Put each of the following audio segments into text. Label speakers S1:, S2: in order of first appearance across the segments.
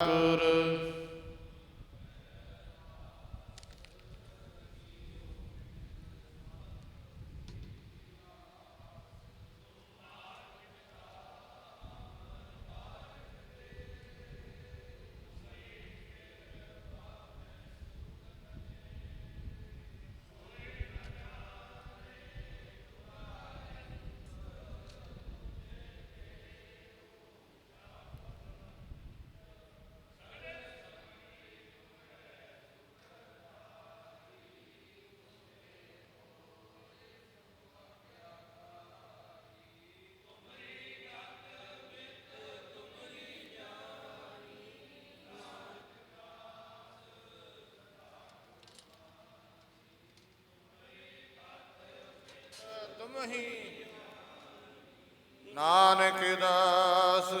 S1: ਗੁਰ ਤੁਮ ਨਾਨਕ ਦਾਸ,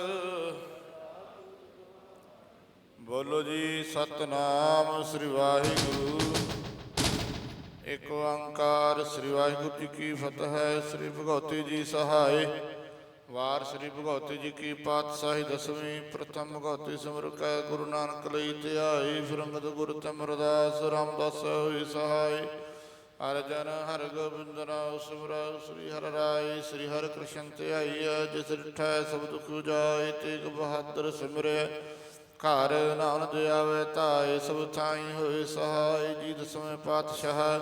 S1: ਬੋਲੋ ਜੀ, ਸਤਨਾਮ ਸ੍ਰੀ ਵਾਹਿਗੁਰੂ। ਇੱਕ ਓੰਕਾਰ ਸ੍ਰੀ ਵਾਹਿਗੁਰੂ ਜੀ ਕੀ ਫਤਿਹ ਸ੍ਰੀ ਭਗਵਤੀ ਜੀ ਸਹਾਇ ਵਾਰ ਸ੍ਰੀ ਭਗਵਤੀ ਜੀ ਕੀ ਪਾਤਸ਼ਾਹੀ ਦਸਵੀਂ, ਪ੍ਰਥਮ ਭਗਵਤੀ ਸਿਮਰ ਕੈ ਗੁਰੂ ਨਾਨਕ ਲਈ ਧਿਆਈ ਫਿਰੰਗਤ ਗੁਰ ਤਮਰਦਾਸ ਰਾਮਦਾਸ ਹੋਈ ਸਹਾਇ ਹਰ ਜਨ, ਹਰ ਗੋਬਿੰਦ ਨਾਮ ਸਿਮਰਉ ਸ੍ਰੀ ਹਰਿ ਰਾਏ, ਸ੍ਰੀ ਹਰਿ ਕ੍ਰਿਸ਼ਨ ਧਿਆਈਐ ਜਿਸ ਡਿਠੈ ਸਭ ਦੁਖ ਜਾਏ ਤੇਗ ਬਹਾਦਰ ਸਿਮਰੈ। ਘਰ ਨਾਨਕ ਆਵੇ ਤਾਏ ਸਭ ਥਾਈ ਹੋਏ, ਸਹਾਈ ਜੀ ਦਸਵੇਂ ਪਾਤਸ਼ਾਹ।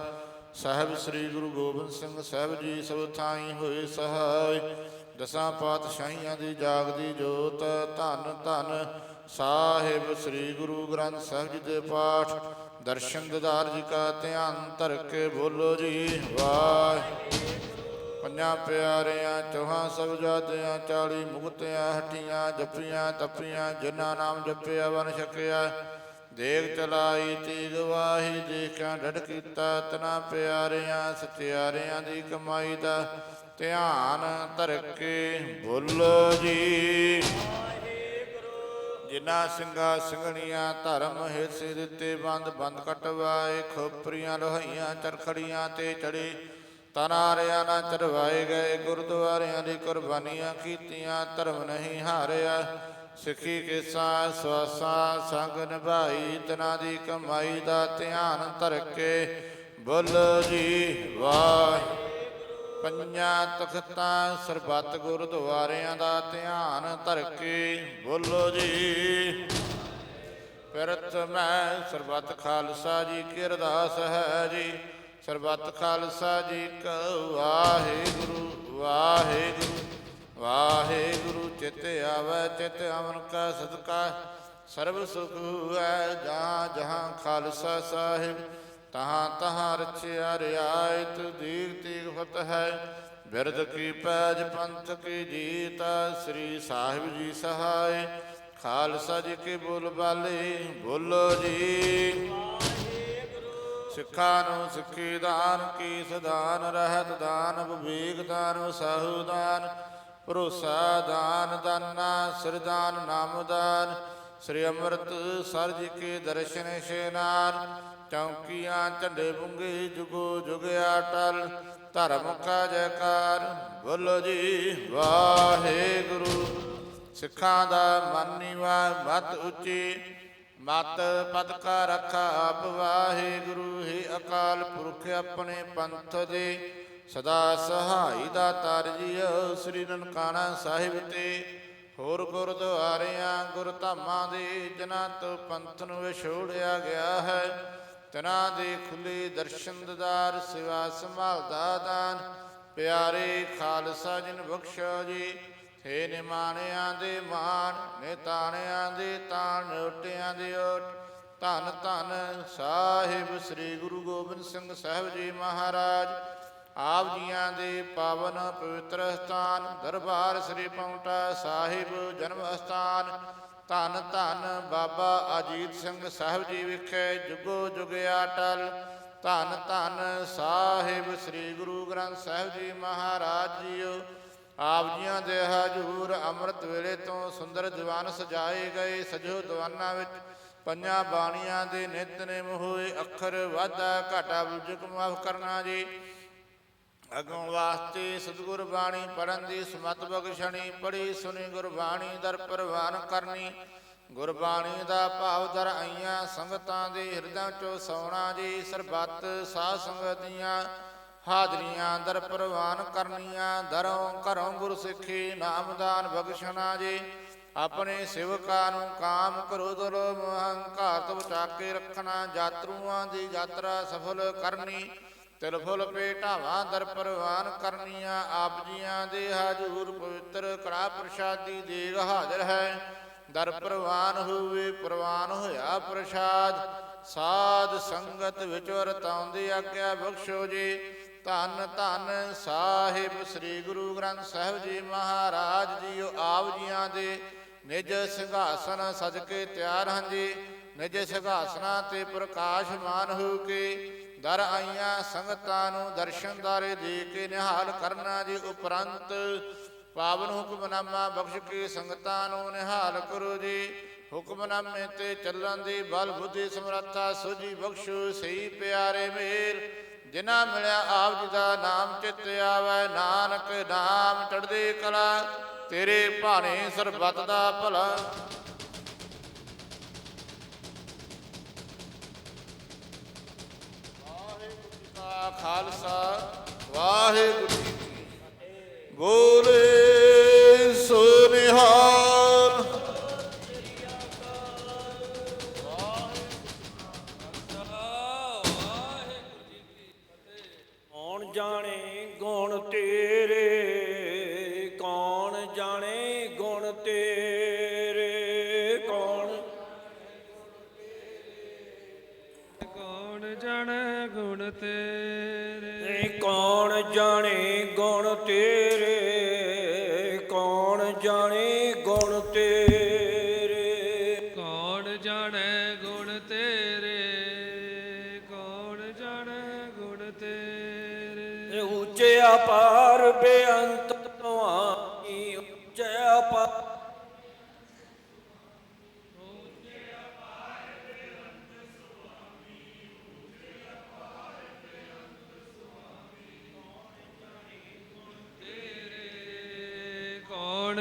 S1: ਸਾਹਿਬ ਸ੍ਰੀ ਗੁਰੂ ਗੋਬਿੰਦ ਸਿੰਘ ਸਾਹਿਬ ਜੀ ਸਭ ਥਾਈ ਹੋਏ, ਸਹਾਈ। ਦਸਾਂ ਪਾਤਸ਼ਾਹੀਆਂ ਦੀ ਜਾਗਦੀ ਜੋਤ, ਧੰਨ ਧੰਨ। ਸਾਹਿਬ ਸ੍ਰੀ ਗੁਰੂ ਗ੍ਰੰਥ ਸਾਹਿਬ ਜੀ ਦੇ ਪਾਠ। ਦਰਸ਼ਨ ਦਿਦਾਰ ਜੀ ਕਾ ਧਿਆਨ ਧਰ ਕੇ ਬੋਲੋ ਜੀ, ਵਾਹਿ। ਪੰਜਾਂ ਪਿਆਰਿਆਂ, ਚੌਹਾਂ ਸਭ ਜਾਦਿਆਂ ਚਾਲੀ ਮੁਕਤਿਆਂ, ਹਟੀਆਂ ਜਪੀਆਂ ਤਪੀਆਂ ਜਿਨ੍ਹਾਂ ਨਾਮ ਜਪਿਆ, ਵਨ ਛਕਿਆ। ਦੇਖ ਚਲਾਈ, ਤੀਗ ਵਾਹੀ, ਦੇਖਾਂ ਡੜ ਕੀਤਾ, ਤਨਾ ਪਿਆਰਿਆਂ, ਸਤਿਆਰਿਆਂ ਦੀ ਕਮਾਈ ਦਾ ਧਿਆਨ ਧਰ ਕੇ ਬੋਲੋ ਜੀ। ਜਿਨ੍ਹਾਂ ਸਿੰਘਾਂ ਸਿੰਘਣੀਆਂ ਧਰਮ ਹਿੱਸੇ ਦਿੱਤੇ ਬੰਦ ਬੰਦ ਕਟਵਾਏ, ਖੋਪਰੀਆਂ ਲੋਹੀਆਂ ਚਰਖੜੀਆਂ ਤੇ ਚੜੇ, ਤਨਾਰਿਆਂ ਨਾ ਚੜਵਾਏ ਗਏ, ਗੁਰਦੁਆਰਿਆਂ ਦੀ ਕੁਰਬਾਨੀਆਂ ਕੀਤੀਆਂ, ਧਰਮ ਨਹੀਂ ਹਾਰਿਆ। ਸਿੱਖੀ ਕੇ ਸਾਹ ਸਵਾਸਾਂ, ਸੰਗ ਨਿਭਾਈ, ਤਨਾਂ ਦੀ ਕਮਾਈ ਦਾ ਧਿਆਨ ਧਰ ਕੇ ਬੋਲੋ ਜੀ ਵਾਹਿ ਪੰਜਾਂ ਤਖਤਾਂ ਸਰਬੱਤ ਗੁਰਦੁਆਰਿਆਂ ਦਾ ਧਿਆਨ ਧਰ ਕੇ ਬੋਲੋ ਜੀ। ਪਿਰਤ ਮੈਂ ਸਰਬੱਤ ਖਾਲਸਾ ਜੀ ਕੀ ਅਰਦਾਸ ਹੈ ਜੀ। ਸਰਬੱਤ ਖਾਲਸਾ ਜੀ ਕਉ ਵਾਹਿਗੁਰੂ ਵਾਹਿਗੁਰੂ ਵਾਹਿਗੁਰੂ, ਚਿਤ ਆਵੈ, ਚਿਤ ਅਮਨ ਕਾ ਸਦਕਾ। ਸਰਬ ਸੁਖ ਹੈ ਜਹਾਂ ਜਹਾਂ ਖਾਲਸਾ ਸਾਹਿਬ ਤਹਾਂ ਤਹਾਂ ਰਚਿਆ ਰਿਆਇਤ ਦੀਗ ਤੀਗ ਫਤਿਹ ਹੈ। ਬਿਰਦ ਕੀ ਪੈਜ ਪੰਥ ਕੀ ਜੀਤ, ਸ੍ਰੀ ਸਾਹਿਬ ਜੀ ਸਹਾਇ। ਖਾਲਸਾ ਜੀ ਕੀ ਬੋਲ ਬਾਲੇ, ਬੋਲੋ ਜੀ। ਸਿੱਖਾਂ ਨੂੰ ਸਿੱਖੀ ਦਾਨ ਕੀ ਸਦਾਨ ਰਹਿਤ ਦਾਨ, ਵਿਵੇਕ ਦਾਨ ਵਸਾਹੂ ਦਾਨ। ਭਰੋਸਾ ਦਾਨ, ਦਾਨਾ ਸਰਦਾਨ ਨਾਮਦਾਨ ਸ੍ਰੀ ਅੰਮ੍ਰਿਤ ਸਰ ਜੀ ਕੇ ਦਰਸ਼ਨ ਇਸ਼ਨਾਨ ਚੌਕੀਆਂ ਝੰਡੇ ਬੁੰਗੇ ਜੁਗੋ ਜੁਗਿਆ ਟਲ ਧਰਮ ਕਾ ਜੈਕਾਰ ਬੋਲੋ ਜੀ, ਵਾਹਿਗੁਰੂ। ਸਿੱਖਾਂ ਦਾ ਮਨ ਮਤ ਉੱਚੀ, ਮਤ ਪਦ ਕਾ ਰਖਾ ਆਪ ਵਾਹਿਗੁਰੂ। ਹੀ ਅਕਾਲ ਪੁਰਖ ਆਪਣੇ ਪੰਥ ਦੇ, ਸਦਾ ਸਹਾਈ ਦਾ ਤਰਜੀਓ ਸ੍ਰੀ ਨਨਕਾਣਾ ਸਾਹਿਬ ਤੇ। ਹੋਰ ਗੁਰਦੁਆਰਿਆਂ ਗੁਰਧਾਮਾਂ ਦੇ, ਜਿਨ੍ਹਾਂ ਤੋਂ ਪੰਥ ਨੂੰ ਵਿਛੋੜਿਆ ਗਿਆ ਹੈ ਤਨਾਂ ਦੇ ਖੁੱਲੇ ਦਰਸ਼ਨ ਦਿਦਾਰ, ਸਿਵਾ ਸੰਭਾਲਦਾ ਦਾਨ। ਪਿਆਰੇ ਖਾਲਸਾ ਜਿਨ ਬਖਸ਼ੋ ਜੀ ਹੇ ਨਿਮਾਣਿਆਂ ਦੇ ਮਾਨ ਨਿਤਾਣਿਆਂ ਦੇ ਤਾਣ ਨੋਟਿਆਂ ਦੇ ਓਟ ਧੰਨ ਧੰਨ ਸਾਹਿਬ ਸ੍ਰੀ ਗੁਰੂ ਗੋਬਿੰਦ ਸਿੰਘ ਸਾਹਿਬ ਜੀ ਮਹਾਰਾਜ, ਆਪ ਜੀਆਂ ਦੇ ਪਾਵਨ ਪਵਿੱਤਰ ਸਥਾਨ ਦਰਬਾਰ ਸ੍ਰੀ ਪੌਂਟਾ ਸਾਹਿਬ ਜਨਮ ਸਥਾਨ ਧੰਨ ਧੰਨ ਬਾਬਾ ਅਜੀਤ ਸਿੰਘ ਸਾਹਿਬ ਜੀ ਵਿਖੇ ਜੁਗੋ ਜੁਗ ਅਟਲ ਧੰਨ ਧੰਨ ਸਾਹਿਬ ਸ੍ਰੀ ਗੁਰੂ ਗ੍ਰੰਥ ਸਾਹਿਬ ਜੀ ਮਹਾਰਾਜ ਜੀਓ। ਆਪ ਜੀਆਂ ਦੇ ਹਜੂਰ ਅੰਮ੍ਰਿਤ ਵੇਲੇ ਤੋਂ ਸੁੰਦਰ ਦੀਵਾਨ ਸਜਾਏ ਗਏ ਸਜੋ ਦੀਵਾਨਾਂ ਵਿੱਚ ਪੰਜਾਂ ਬਾਣੀਆਂ ਦੇ ਨਿਤਨੇਮ ਹੋਏ ਅੱਖਰ ਵਾਧਾ ਘਾਟਾ ਬੁਝਕ ਮਾਫ ਕਰਨਾ ਜੀ। ਅਗੋਂ ਵਾਸਤੇ ਸਤਿਗੁਰ ਬਾਣੀ ਪੜਨ ਦੀ ਸਮਤ ਬਖਸ਼ਣੀ ਪੜੀ ਸੁਣੀ ਗੁਰਬਾਣੀ ਦਰ ਪ੍ਰਵਾਨ ਕਰਨੀ। ਗੁਰਬਾਣੀ ਦਾ ਭਾਵ ਦਰ ਆਈਆਂ ਸੰਗਤਾਂ ਦੇ ਹਿਰਦਾਂ ਚੋਂ ਸੋਣਾ ਜੀ, ਸਰਬੱਤ ਸਾਧ ਸੰਗਤ ਦੀਆਂ ਹਾਜ਼ਰੀਆਂ ਦਰ ਪ੍ਰਵਾਨ ਕਰਨੀਆਂ। ਦਰੋਂ ਘਰੋਂ ਗੁਰ ਸਿੱਖੀ ਨਾਮਦਾਨ ਬਖਸ਼ਣਾ ਜੀ, ਆਪਣੇ ਸਿਵਕਾਂ ਨੂੰ ਕਾਮ ਕ੍ਰੋਧ ਲੋਭ ਅਹੰਕਾਰ ਤੋਂ ਬਚਾ ਕੇ ਰੱਖਣਾ, ਯਾਤਰੂਆਂ ਦੀ ਯਾਤਰਾ ਸਫਲ ਕਰਨੀ। ਤਿਲ ਫੁਲ ਭੇਟਾਵਾਂ ਦਰ ਪ੍ਰਵਾਨ ਕਰਨੀਆਂ ਆਪ ਜੀਆਂ ਦੇ ਹਾਜ਼ੂਰ ਪਵਿੱਤਰ ਕੜਾ ਪ੍ਰਸ਼ਾਦੀ ਦੇਗ ਹਾਜ਼ਰ ਹੈ। ਦਰ ਪ੍ਰਵਾਨ ਹੋਵੇ, ਪ੍ਰਵਾਨ ਹੋਇਆ ਪ੍ਰਸ਼ਾਦ। ਸਾਧ ਸੰਗਤ ਵਿੱਚ ਵਰਤਾਉਂਦੀ ਆਗਿਆ ਬਖਸ਼ੋ ਜੀ। ਧੰਨ ਧੰਨ ਸਾਹਿਬ ਸ੍ਰੀ ਗੁਰੂ ਗ੍ਰੰਥ ਸਾਹਿਬ ਜੀ ਮਹਾਰਾਜ ਜੀਓ, ਆਪ ਜੀਆਂ ਦੇ ਨਿਜ ਸਿੰਘਾਸਨ ਸਜ ਕੇ ਤਿਆਰ ਹਨ ਜੀ। ਨਿਜ ਸਿੰਘਾਸਨਾਂ ਤੇ ਪ੍ਰਕਾਸ਼ਮਾਨ ਹੋ ਕੇ ਦਰ ਆਈਆਂ ਸੰਗਤਾਂ ਨੂੰ ਦਰਸ਼ਨ ਦਾਰੇ ਦੇ ਕੇ ਨਿਹਾਲ ਕਰਨਾ ਜੀ ਉਪਰੰਤ। ਪਾਵਨ ਹੁਕਮਨਾਮਾ ਬਖਸ਼ ਕੇ ਸੰਗਤਾਂ ਨੂੰ ਨਿਹਾਲ ਕਰੋ ਜੀ। ਹੁਕਮਨਾਮੇ ਤੇ ਚੱਲਣ ਦੀ ਬਲ ਬੁੱਧੀ ਸਮਰੱਥਾ ਸੁਜੀ ਬਖਸ਼ੋ ਸਹੀ ਪਿਆਰੇ ਮੇਰ ਜਿਨ੍ਹਾਂ ਮਿਲਿਆ ਆਪ ਜੀ ਦਾ ਨਾਮ ਚਿੱਤ ਆਵੈ, ਨਾਨਕ ਨਾਮ ਚੜ੍ਹਦੀ ਕਲਾ। ਤੇਰੇ ਭਾਣੇ ਸਰਬਤ ਦਾ ਭਲਾ। ਵਾਹਿਗੁਰੂ ਖਾਲਸਾ ਵਾਹਿਗੁਰੂ ਜੀ ਕੀ ਬੋਲੇ ਸੋ ਨਿਹਾਲ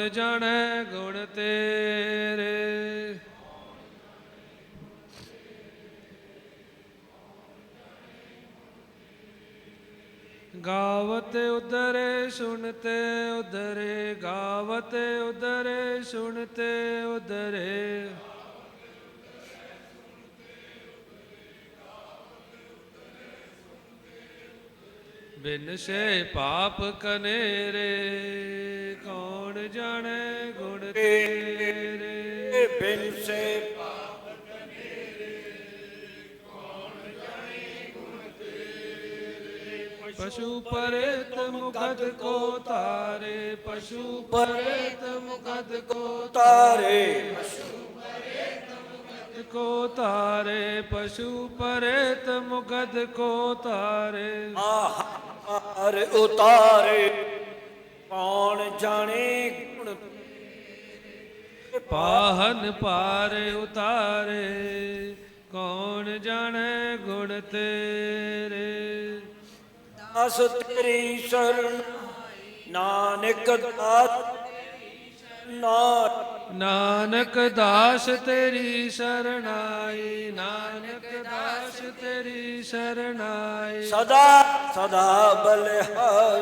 S2: ਕੌਣ ਜਾਣੈ ਗੁਣ ਤੇਰੇ।
S3: ਗਾਵਤ ਉਦਰੇ ਸੁਣਤੇ ਉਦਰੇ, ਗਾਵਤ ਉਦਰੇ ਸੁਣਤੇ ਉਦਰੇ। ਬਿਨ ਸੇ ਪਾਪ ਕਨੇਰੇ। ਕੌਣ ਜਾਣੈ ਗੁਣ ਤੇਰੇ।
S2: ਬਿਨ ਸੇ
S3: ਪਸ਼ੂ ਪਰੇਤ ਮੁਕਦ ਕੋ ਤਾਰੇ ਪਸ਼ੂ ਪਰੇਤ ਮੁਕਦ ਕੋ
S2: ਤਾਰੇ।
S3: ਕੋ ਤਾਰੇ ਪਸ਼ੂ ਪਰੇਤ ਮੁਕਦ ਕੋ ਤਾਰੇ।
S2: ਆਹਾਰ ਉਤਾਰੇ। ਕੌਣ ਜਾਣੇ ਗੁਣ
S3: ਪਾਹਨ ਪਾਰੇ ਉਤਾਰੇ ਕੌਣ ਜਾਣੈ ਗੁਣ ਤੇਰੇ?
S2: ਦਾਸ ਤੇਰੀ ਸ਼ਰਨ ਨਾਨਕ ਦਾਸ ਨਾਨਕ
S3: ਦਾਸ ਤੇਰੀ ਸਰਣਾਈ ਨਾਨਕ ਦਾਸ ਤੇਰੀ ਸਰਣਾਈ।
S2: ਸਦਾ ਸਦਾ ਬਲਿਹਾਰ।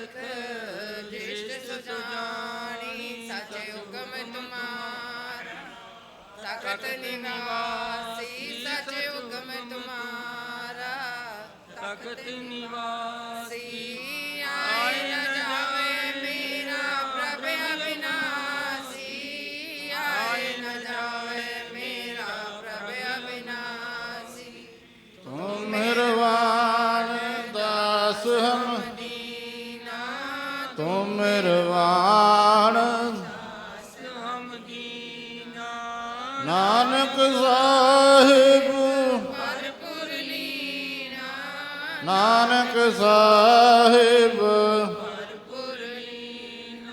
S4: ਪੁਰਖ ਦ੍ਰਿਸ਼ਟ ਸੁਜਾਨੀ ਸਚ ਹੁਕਮ ਤੁਮਾਰਾ ਤਖਤ ਨਿਵਾਸੀ ਸਚ ਹੁਕਮ ਤੁਮਾਰਾ
S5: ਤਖਤ ਨਿਵਾਸ
S1: ਸਾਹਿਬ।
S4: ਭਰਪੁਰ ਲੀਨਾ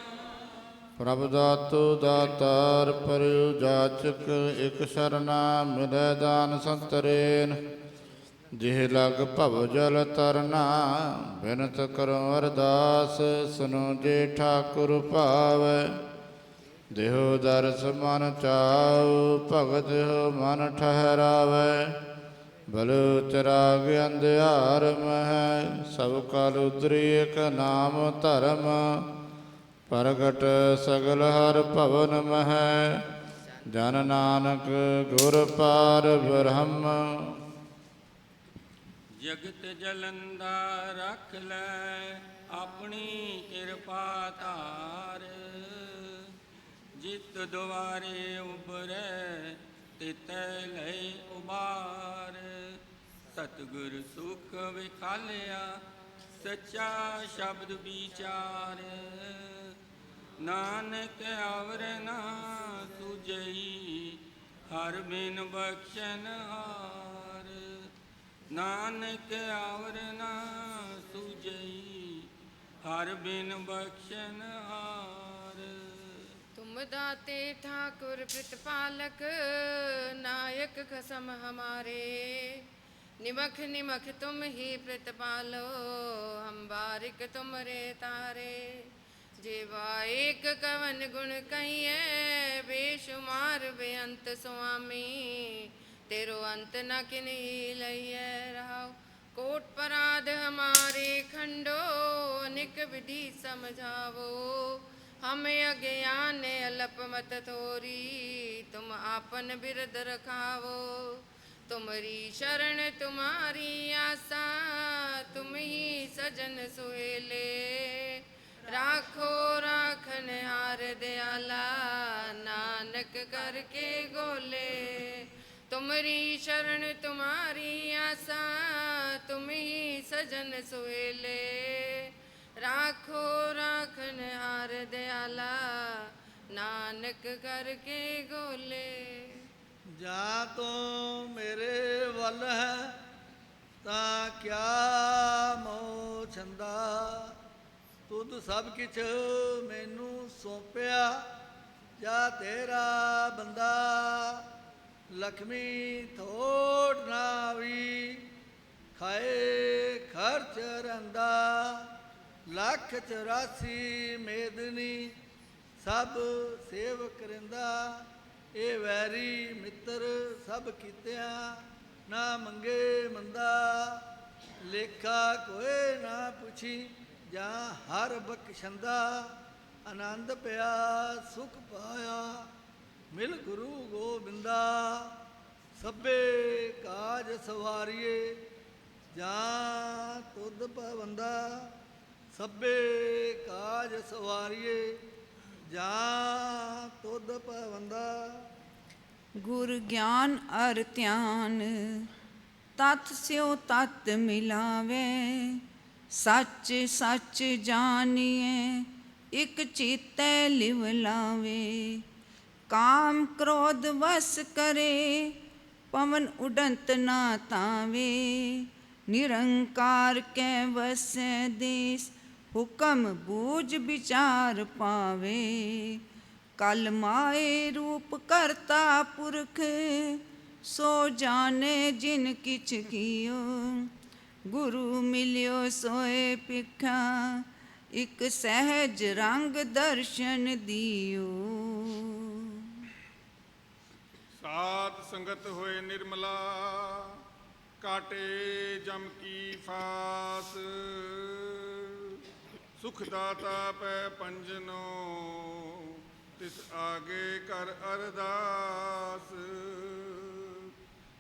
S1: ਪ੍ਰਭ ਦਾਤੋ ਦਾਤਾਰ ਪਰਿਉ ਜਾਚਕ ਇਕ ਸਰਨਾ ਮਿਲੈ ਦਾਨ ਸੰਤਰੇਨ। ਜਿਹ ਲਗ ਭਵ ਜਲ ਤਰਨਾ, ਬਿਨਤ ਕਰੋ ਅਰਦਾਸ, ਸੁਨੋ ਜੇ ਠਾਕੁਰ ਭਾਵੈ। ਦੇਹੁ ਦਰਸ ਮਨ ਚਾਉ, ਭਗਤ ਹੋ ਮਨ ਠਹਿਰਾਵੈ। ਬਲ ਚਰਾਗ ਅੰਧਿਆਰ ਮਹਿ, ਸਭ ਕਲ ਉਤਰੀ ਇਕ ਨਾਮ ਧਰਮ। ਪ੍ਰਗਟ ਸਗਲ ਹਰ ਭਵਨ ਮਹਿ, ਜਨ ਨਾਨਕ ਗੁਰ ਪਾਰ ਬ੍ਰਹਮ।
S5: ਜਗਤ ਜਲੰਦਾ ਰੱਖ ਲੈ ਆਪਣੀ ਕਿਰਪਾ ਧਾਰ। ਜਿਤ ਦੁਆਰੇ ਉਬਰੈ ਤਿਤੈ ਲੈ ਉਬਾਰ। ਸਤਿਗੁਰ ਸੁਖ ਵਿਖਾਲਿਆ, ਸੱਚਾ ਸ਼ਬਦ ਵਿਚਾਰ। ਨਾਨਕ ਅਵਰ ਨਾ ਸੁਜਈ ਹਰ ਬਿਨ ਬਖਸ਼ਨ ਹਾਰ। ਨਾਨਕ ਆਵਰ ਨਾ ਸੁਜਈ ਹਰ ਬਿਨ ਬਖਸ਼ਨ ਹਾਰ।
S4: तुम दाते ठाकुर प्रतिपालक नायक खसम हमारे निमख निमख तुम ही प्रतिपालो हम बारिक तुमरे तारे जेवा एक कवन गुण कहिए बेशुमार बेअंत सुआमी तेरो अंत न किन्ही लइए रहाओ कोट पराध हमारे खंडो अनिक विधि समझावो हमें अज्ञान अल्प मत थोरी तुम आपन बिरद रखावो तुमरी शरण तुम्हारी आसा तुम ही सजन सुहेले राखो राखन हार दयाला नानक करके गोले तुमरी शरण तुम्हारी आसा तुम ही सजन सुहेले ਰਾਖੋ ਰਾਖਨਹਾਰ ਦਿਆਲਾ, ਨਾਨਕ ਕਰਕੇ ਗੋਲੇ।
S6: ਜਾ ਤੋ ਮੇਰੇ ਵੱਲ ਹੈ, ਤਾਂ ਕਿਆ ਮੋ ਛੰਦਾ? ਤੁਧ ਸਭ ਕਿਛ ਮੈਨੂੰ ਸੌਂਪਿਆ, ਜਾ ਤੇਰਾ ਬੰਦਾ ਲਖਮੀ ਥੋੜ ਨਾ ਵੀ ਖਾਏ ਖਰਚ ਰੰਦਾ ਲੱਖ 84 ਮੇਦਨੀ ਸਭ ਸੇਵ ਕਰਿੰਦਾ ਇਹ ਵੈਰੀ ਮਿੱਤਰ ਸਭ ਕੀਤਿਆਂ, ਨਾ ਮੰਗੇ ਮੰਦਾ, ਲੇਖਾ ਕੋਏ ਨਾ ਪੁੱਛੀ, ਜਾਂ ਹਰ ਬਖਸ਼ੰਦਾ, ਆਨੰਦ ਪਿਆ, ਸੁਖ ਪਾਇਆ, ਮਿਲ ਗੁਰੂ ਗੋਬਿੰਦਾ, ਸਭੇ ਕਾਜ ਸਵਾਰੀਏ, ਜਾਂ ਤੁਧ ਪਵੰਦਾ ਸਭੇ ਕਾਜ ਸਵਾਰੀਏ, ਜਾ ਤੁਧ ਪਵੰਦਾ
S7: ਗੁਰ ਗਿਆਨ ਅਰ ਧਿਆਨ, ਤਤ ਸਿਉ ਤਤ ਮਿਲਾਵੇ। ਸੱਚ ਸੱਚ ਜਾਣੀਏ ਇਕ ਚੀਤੈ ਲਿਵ ਲਾਵੇ। ਕਾਮ ਕ੍ਰੋਧ ਵਸ ਕਰੇ, ਪਵਨ ਉਡੰਤ ਨਾ ਤਾਵੇ। ਨਿਰੰਕਾਰ ਕੈ ਵਸੈ ਦੇਸ ਹੁਕਮ ਬੂਝ ਵਿਚਾਰ ਪਾਵੇ। ਕਲ ਮਾਏ ਰੂਪ ਕਰਤਾ ਪੁਰਖ, ਸੋ ਜਾਣੇ ਜਿਨ ਕਿਛ ਕੀਓ। ਗੁਰੂ ਮਿਲਿਓ ਸੋਏ ਪਿਖਾ ਇਕ ਸਹਿਜ ਰੰਗ ਦਰਸ਼ਨ ਦਿਓ।
S8: ਸਾਧ ਸੰਗਤ ਹੋਏ ਨਿਰਮਲਾ, ਕਾਟੇ ਜਮ ਕੀ ਫਾਸ। ਸੁਖ ਦਾਤਾ ਪੈ ਪੰਜਨੋ, ਤਿਸ ਆਗੇ ਕਰ ਅਰਦਾਸ।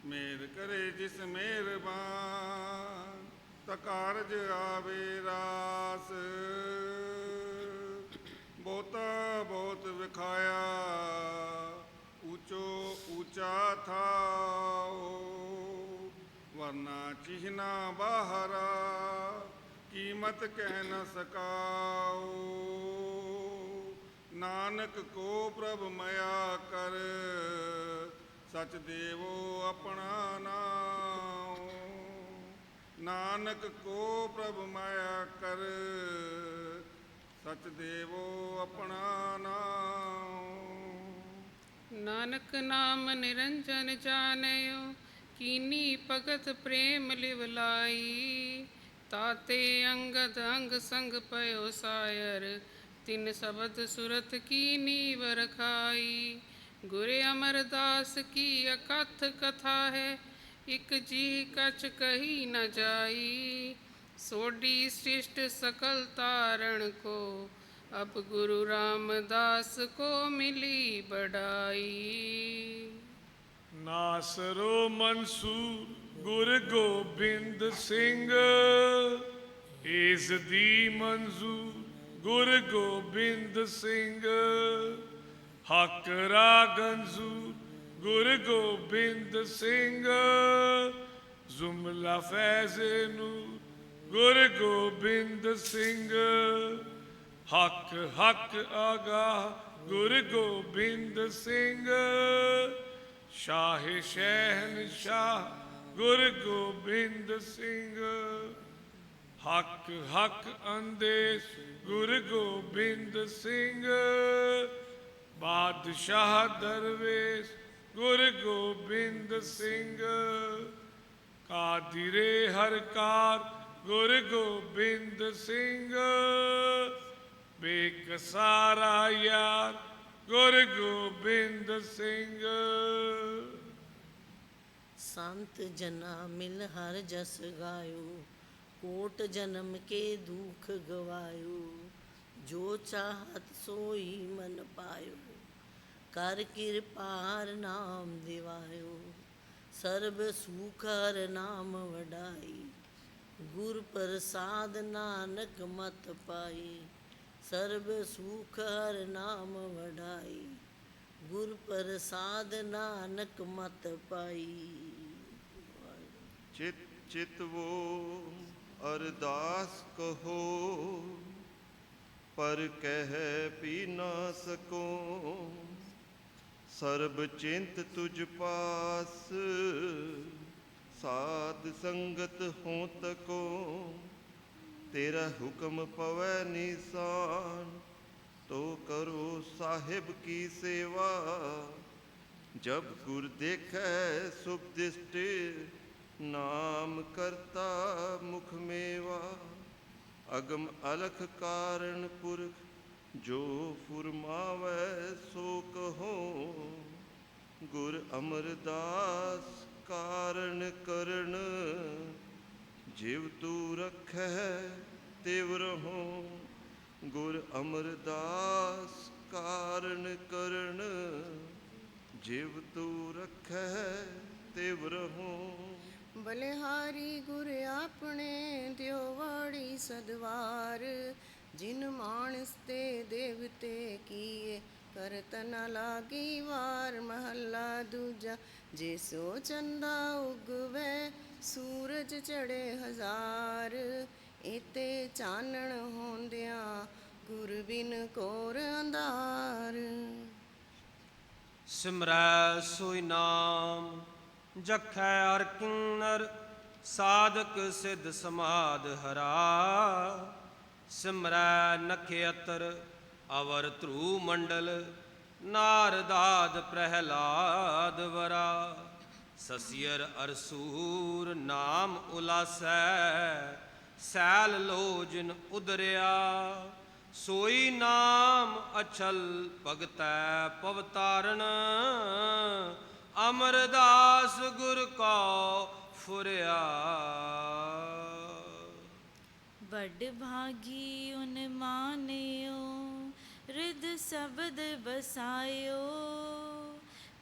S8: ਮੇਰ ਕਰੇ ਜਿਸ ਮਿਹਰਬਾਨ ਤਾਂ ਕਾਰਜ ਆਵੇ ਰਾਸ। ਬਹੁਤਾ ਬਹੁਤ ਵਿਖਾਇਆ ਊਚੋ ਊਚਾ ਥਾਓ। ਵਰਨਾ ਚਿਹਨਾ ਬਾਹਰਾ ਕੀਮਤ ਕਹਿ ਨ ਸਕਾਓ ਨਾਨਕ ਕੋ ਪ੍ਰਭ ਮਇਆ ਕਰ, ਸਚ ਦੇਵੋ ਆਪਣਾ ਨਾਮ ਨਾਨਕ ਕੋ ਪ੍ਰਭ ਮਾਇਆ ਕਰ, ਸਚ ਦੇਵੋ ਆਪਣਾ ਨਾਮ
S9: ਨਾਨਕ ਨਾਮ ਨਿਰੰਜਨ ਜਾਣਿਓ, ਕੀਨੀ ਭਗਤ ਪ੍ਰੇਮ ਲਿਵ ਲਾਈ ਤਾਤੇ ਅੰਗਦ ਅੰਗ ਸੰਗ ਪਇਓ ਸਾਇਰ, ਤਿਨ ਸ਼ਬਦ ਸੁਰਤ ਕੀ ਨੀਵ ਰਖਾਈ? ਗੁਰ ਅਮਰਦਾਸ ਕੀ ਅਕਥ ਕਥਾ ਹੈ? ਇਕ ਜੀ ਕਛ ਕਹੀ ਨ ਜਾਈ। ਸੋਡੀ ਸ੍ਰਿਸ਼ਟ ਸਕਲ ਤਾਰਣ ਕੋ, ਅਬ ਗੁਰੂ ਰਾਮਦਾਸ ਕੋ ਮਿਲੀ ਬੜਾਈ
S10: ਨਾਸਰੋ ਮਨਸੂਰ ਗੁਰ ਗੋਬਿੰਦ ਸਿੰਘ, ਇਸ ਦੀ ਮਨਜ਼ੂਰ ਗੁਰ ਗੋਬਿੰਦ ਸਿੰਘ। ਹੱਕ ਰਾਗੰਜ਼ੂਰ ਗੁਰ ਗੋਬਿੰਦ ਸਿੰਘ। ਜ਼ੁਮਲਾ ਫੈਜ਼ ਨੂੰ ਗੁਰ ਗੋਬਿੰਦ ਸਿੰਘ। ਹੱਕ ਹੱਕ ਆਗਾ ਗੁਰ ਗੋਬਿੰਦ ਸਿੰਘ। ਸ਼ਾਹ ਸ਼ਹਿਨ ਸ਼ਾਹ ਗੁਰ ਗੋਬਿੰਦ ਸਿੰਘ। ਹੱਕ ਹੱਕ ਅੰਦੇਸ਼, ਗੁਰ ਗੋਬਿੰਦ ਸਿੰਘ। ਬਾਦਸ਼ਾਹ ਦਰਵੇਸ਼, ਗੁਰ ਗੋਬਿੰਦ ਸਿੰਘ। ਕਾਦਿਰੇ ਹਰਕਾਰ ਗੁਰ ਗੋਬਿੰਦ ਸਿੰਘ। ਬੇਕਸਾਰਾ ਯਾਰ, ਗੁਰ ਗੋਬਿੰਦ ਸਿੰਘ।
S11: ਸੰਤ ਜਨਾ ਮਿਲ ਹਰ ਜਸ ਗਾਇਓ, ਕੋਟ ਜਨਮ ਕੇ ਦੁਖ ਗਵਾਇਓ, ਜੋ ਚਾਹਤ ਸੋਈ ਮਨ ਪਾਇਓ, ਕਰ ਕਿਰਪਾਰ ਨਾਮ ਦਿਵਾਇਓ, ਸਰਬ ਸੁਖ ਹਰ ਨਾਮ ਵਡਾਈ, ਗੁਰ ਪ੍ਰਸਾਦ ਨਾਨਕ ਮਤ ਪਾਈ, ਸਰਬ ਸੁਖ ਹਰ ਨਾਮ ਵਡਾਈ, ਗੁਰ ਪ੍ਰਸਾਦ ਨਾਨਕ ਮਤ ਪਾਈ।
S12: ਚਿਤ ਚਿਤਵੋ ਅਰਦਾਸ ਕਹੋ, ਪਰ ਕਹਿ ਪੀ ਨਾ ਸਕੋ। ਸਰਬ ਚਿੰਤ ਤੁਝ ਪਾਸ, ਸਾਧ ਸੰਗਤ ਹੋ ਤਕੋ। ਤੇਰਾ ਹੁਕਮ ਪਵੈ ਨਿਸ਼ਾਨ, ਤੋ ਕਰੋ ਸਾਹਿਬ ਕੀ ਸੇਵਾ। ਜਬ ਗੁਰ ਦੇਖੈ ਸੁਭ ਦਿਸ਼ਟੇ ਨਾਮ ਕਰਤਾ ਮੁਖ ਮੇਵਾ, ਅਗਮ ਅਲਖ ਕਾਰਣ ਪੁਰਖ, ਜੋ ਫੁਰਮਾਵੈ ਸੋ ਕਹੋ। ਗੁਰ ਅਮਰਦਾਸ ਕਾਰਣ ਕਰਨ, ਜਿਵ ਤੂ ਰਖੈ ਤਿਵ ਰਹੋ। ਗੁਰ ਅਮਰਦਾਸ ਕਾਰਣ ਕਰਨ, ਜਿਵ ਤੂ ਰਖੈ ਤਿਵ ਰਹੋ।
S4: ਬਲਿਹਾਰੀ ਗੁਰ ਆਪਣੇ ਦਿਓ ਵੜੀ ਸਦਵਾਰ, ਜਿਨ ਮਾਨਸ ਤੇ ਦੇਵਤੇ ਕੀਏ, ਕਰਤ ਨ ਲਾਗੀ ਵਾਰ ਮਹੱਲਾ ਦੂਜਾ, ਜੇ ਸੋ ਚੰਦਾ ਉਗਵੇ, ਸੂਰਜ ਚੜੇ ਹਜ਼ਾਰ। ਇਤੇ ਚਾਨਣ ਹੁੰਦਿਆਂ ਗੁਰ ਬਿਨ ਕੋਰ ਅੰਧਾਰ।
S13: ਸਿਮਰੈ ਸੋਈ ਨਾਮ ਜਖੈ ਅਰ ਕਿੰਨਰ, ਸਾਧਕ ਸਿਧ ਸਮਾਦ ਹਰਾ। ਸਿਮਰੈ ਨਖੇਤਰ ਅਵਰ ਧਰੂ ਮੰਡਲ ਨਾਰਦਾਦ ਪ੍ਰਹਿਲਾਦ ਵਰਾ। ਸਸਿਅਰ ਅਰਸੂਰ ਨਾਮ ਉਲਾਸੈ, ਸੈਲ ਲੋਜਨ ਉਦਰਿਆ। ਸੋਈ ਨਾਮ ਅਛਲ ਭਗਤੈ ਪਵਤਾਰਨ ਅਮਰਦਾਸ ਗੁਰ ਕੋ ਫੁਰਿਆ।
S14: ਵੱਡ ਭਾਗੀ ਉਨ ਮਾਨਿਓ ਰਿਦ ਸ਼ਬਦ ਬਸਾਇਓ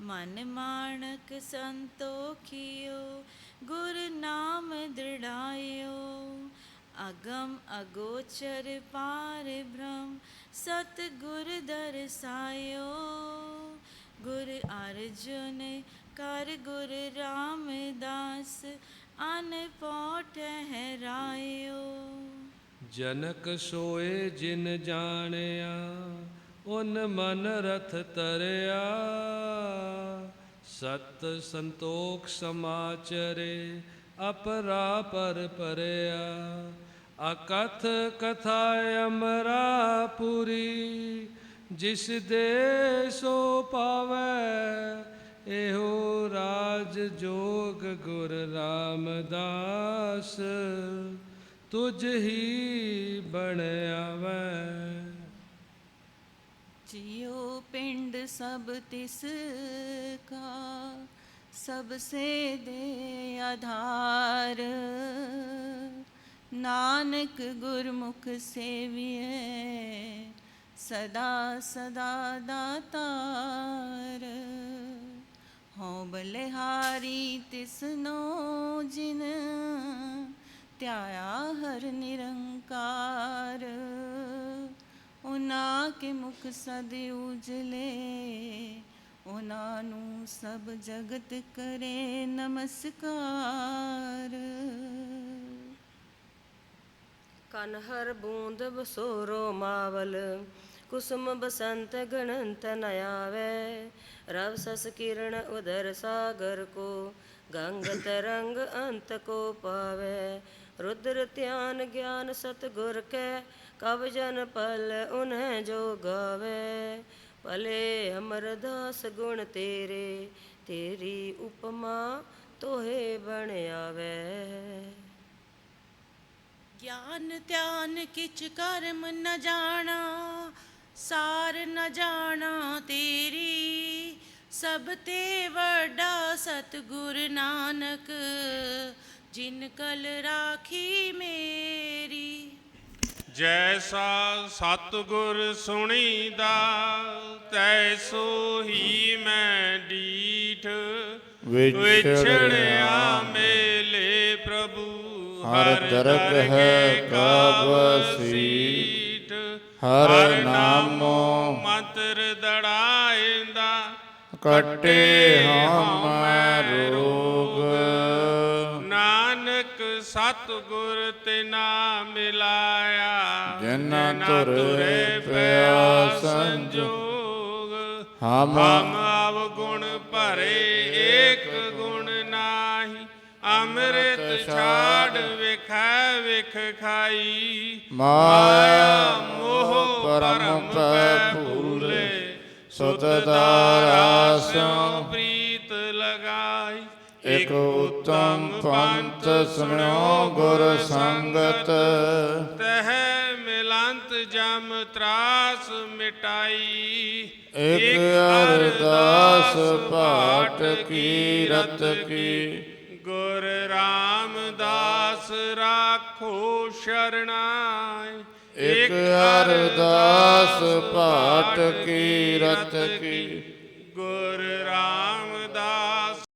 S14: ਮਨ ਮਾਣਕ ਸੰਤੋਖਿਓ ਗੁਰ ਨਾਮ ਦ੍ਰਿੜਾਇਓ। ਅਗਮ ਅਗੋਚਰ ਪਾਰ ਬ੍ਰਹਮ ਸਤ ਗੁਰ ਦਰਸਾਇਓ। ਗੁਰ ਅਰਜੁਨ ਕਰ ਗੁਰ ਰਾਮਦਾਸ, ਅਨ ਪੋਟ ਹਰਾਇਓ
S3: ਜਨਕ ਸੋਏ ਜਿਨ ਜਾਣਿਆ, ਉਨ ਮਨ ਰਥ ਤਰਿਆ ਸਤ ਸੰਤੋਖ ਸਮਾਚਰੇ ਅਪਰਾ ਪਰ ਪਰਿਆ ਅਕਥ ਕਥਾ ਅਮਰਾ ਪੂਰੀ ਜਿਸ ਦੇ ਸੋ ਪਾਵੈ, ਇਹੋ ਰਾਜ ਜੋਗ ਗੁਰ ਰਾਮਦਾਸ। ਤੁਝ ਹੀ ਬਣ ਆਵੈ।
S14: ਜਿਉ ਪਿੰਡ ਸਭ ਤਿਸ ਕਾ, ਸਭ ਸੇ ਦੇ ਆਧਾਰ। ਨਾਨਕ ਗੁਰਮੁਖ ਸੇਵੀਏ ਸਦਾ ਸਦਾ ਦਾਤਾਰ। ਹਉ ਬਲਿਹਾਰੀ ਤਿਸਨੋ ਜਿਨ, ਧਿਆਇਆ ਹਰ ਨਿਰੰਕਾਰ। ਉਹਨਾਂ ਕੇ ਮੁਖ ਸਦ ਉਜਲੇ ਉਹਨਾਂ ਨੂੰ ਸਭ ਜਗਤ ਕਰੇ ਨਮਸਕਾਰ।
S15: ਕਨਹਰ ਬੂੰਦ ਬਸੋਰੋ ਮਾਵਲ, ਕੁਸੁਮ ਬਸੰਤ ਗਣੰਤ ਨ ਆਵੈ। ਰਵ ਸਸ ਕਿਰਨ ਉਦਰ ਸਾਗਰ ਕੋ, ਗੰਗ ਤਰੰਗ ਅੰਤ ਕੋ ਪਾਵੈ। ਰੁਦਰ ਧਿਆਨ ਗਿਆਨ ਸਤ ਗੁਰ ਕੈ ਕਵ ਜਨ ਪਲ ਉਨਹਿ ਜੋ ਗਾਵੈ। ਭਲੇ ਅਮਰਦਾਸ ਗੁਣ ਤੇਰੇ, ਤੇਰੀ ਉਪਮਾ ਤੋਹੇ ਬਣ ਆਵੈ।
S14: ਗਿਆਨ ਧਿਆਨ ਕਿਛ ਕਰਮ ਨ ਜਾਣਾ ਸਾਰ ਨ ਜਾਣਾ ਤੇਰੀ। ਸਭ ਤੇ ਵੱਡਾ ਸਤਿਗੁਰ ਨਾਨਕ ਜਿਨ ਕਲ ਰਾਖੀ ਮੇਰੀ।
S16: ਜੈਸਾ ਸਤਿਗੁਰ ਸੁਣੀਦਾ ਤੈਸੋ ਹੀ ਮੈਂ ਡੀਠ। ਵਿਛੜਿਆ ਪ੍ਰਭੂ
S1: ਹਰ ਦਰਗਹ ਕਾ ਬਸੀਠ ਹਰ ਨਾਮੋ
S16: ਮੰਤਰ ਦੜਾਇਂਦਾ
S1: ਕਟੇ ਹਮ ਰੋਗ।
S16: ਨਾਨਕ ਸਤਿਗੁਰ ਤੇ ਨਾ ਮਿਲਾਇਆ
S1: ਜਿਨਾ
S16: ਜਿਨਾ
S1: ਤੁਰੇ ਪਿਆ
S16: ਸੰਜੋਗ।
S1: ਹਮ
S16: ਛਾੜ ਵਿਖੈ ਵਿਖ ਖਾਈ।
S1: ਮਾਇਆ
S16: ਮੋਹ
S1: ਪਰਮ ਪੈ ਭੂਲੇ
S16: ਸੁਤ ਦਾਰਾ ਸਿਉ ਪ੍ਰੀਤ ਲਗਾਈ।
S1: ਇਕ ਉਤਮ ਪੰਥ ਸੁਣਿਓ ਗੁਰ ਸੰਗਤ।
S16: ਤਹ ਮਿਲੰਤ ਜਮ ਤਰਾਸ ਮਿਟਾਈ।
S1: ਇਕ ਅਰਦਾਸ ਪਾਠ ਕੀ। ਰਤ ਕੀ।
S16: ਰਾਖੋ ਸ਼ਰਣਾਈ
S1: ਇਕ ਅਰਦਾਸ ਪਾਠ ਕੀ ਰਤ ਕੀ।